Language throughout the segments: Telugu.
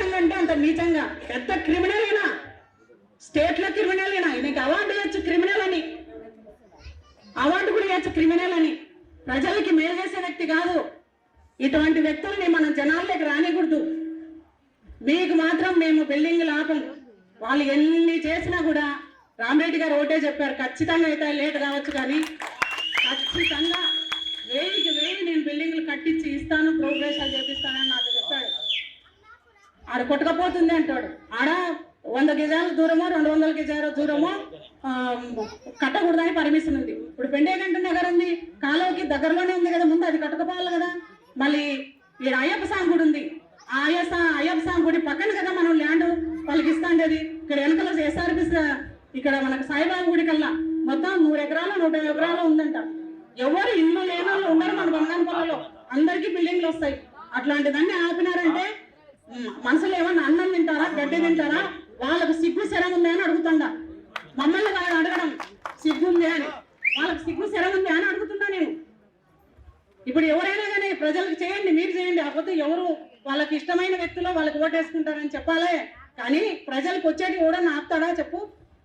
అంటే అంత నీచంగా. పెద్ద క్రిమినల్ అయినా. స్టేట్లో క్రిమినల్ అయినా. నీకు అవార్డు ఇవ్వచ్చు క్రిమినల్ అని. అవార్డు కూడా ఇవ్వచ్చు క్రిమినల్ అని. ప్రజలకి మేలు చేసే వ్యక్తి కాదు. ఇటువంటి వ్యక్తుల్ని మనం జనాల్లోకి రానికూడదు. మీకు మాత్రం మేము బిల్డింగ్ ఆపం వాళ్ళు ఎన్ని చేసినా కూడా రామరెడ్డి గారు ఒకటే చెప్పారు. ఖచ్చితంగా అయితే లేట్ కావచ్చు కానీ ఖచ్చితంగా ఆడ కొట్టుకపోతుంది అంటాడు. ఆడ వంద గజాల దూరమో రెండు వందల గజాల దూరమో కట్టకూడదని పర్మిషన్ ఉంది. ఇప్పుడు పెండేగంట నగర్ ఉంది కాలువకి దగ్గరలోనే ఉంది కదా ముందు అది కట్టకపోవాలి కదా. మళ్ళీ ఈడ అయ్యప్ప స్వామి గుడి ఉంది. ఆ అయ్యప్ప అయ్యప్ప స్వామి గుడి పక్కన కదా మనం ల్యాండ్ వాళ్ళకి ఇస్తాండేది ఇక్కడ వెనకలో ఎస్ఆర్పి ఇక్కడ మనకు సాయిబాబు గుడి కల్లా మొత్తం నూరు ఎకరాలు నూట ఎకరాలు ఉందంట. ఎవరు ఇల్లు లేని వాళ్ళు ఉన్నారు మన బంగానపల్లిలో అందరికీ బిల్డింగ్లు వస్తాయి. అట్లాంటిదన్నీ ఆపినారంటే మనుషులు ఏమన్నా అన్నం తింటారా గడ్డి తింటారా? వాళ్ళకు సిగ్గు శరం ఉందా అని అడుగుతుండా. మమ్మల్ని వాళ్ళని అడగడం సిగ్గు ఉంది అని. వాళ్ళకి సిగ్గు శరం ఉంది అని అడుగుతున్నా నేను. ఇప్పుడు ఎవరైనా కానీ ప్రజలకు చేయండి మీరు చేయండి కాకపోతే ఎవరు వాళ్ళకి ఇష్టమైన వ్యక్తులు వాళ్ళకి ఓటేసుకుంటారని చెప్పాలే. కానీ ప్రజలకు వచ్చేటి కూడా ఆపుతాడా చెప్పు.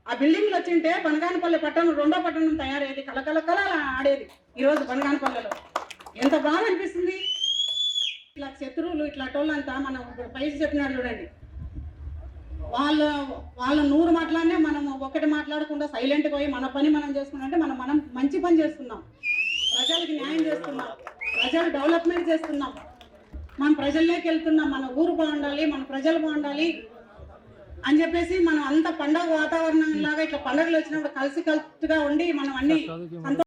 ఆ బిల్డింగ్లు వచ్చింటే బనగానపల్లి పట్టణం రెండో పట్టణం తయారయ్యేది. కలకలకల ఆడేది. ఈరోజు బనగానపల్లిలో. ఇట్లా టోళ్ళంతా మనం ఇప్పుడు పైకి చెప్పినాడు చూడండి. వాళ్ళ వాళ్ళ నూరు మాట్లాడినే మనం ఒకటి మాట్లాడకుండా సైలెంట్ పోయి మన పని మనం చేసుకున్నాం అంటే మనం మనం మంచి పని చేస్తున్నాం. ప్రజలకు న్యాయం చేస్తున్నాం. ప్రజలు డెవలప్మెంట్ చేస్తున్నాం. మనం ప్రజల్లోకి వెళ్తున్నాం. మన ఊరు బాగుండాలి మన ప్రజలు బాగుండాలి అని చెప్పేసి మనం అంత పండగ వాతావరణం లాగా ఇట్లా పండుగలు వచ్చినప్పుడు కలిసి కలుపుగా ఉండి మనం అన్ని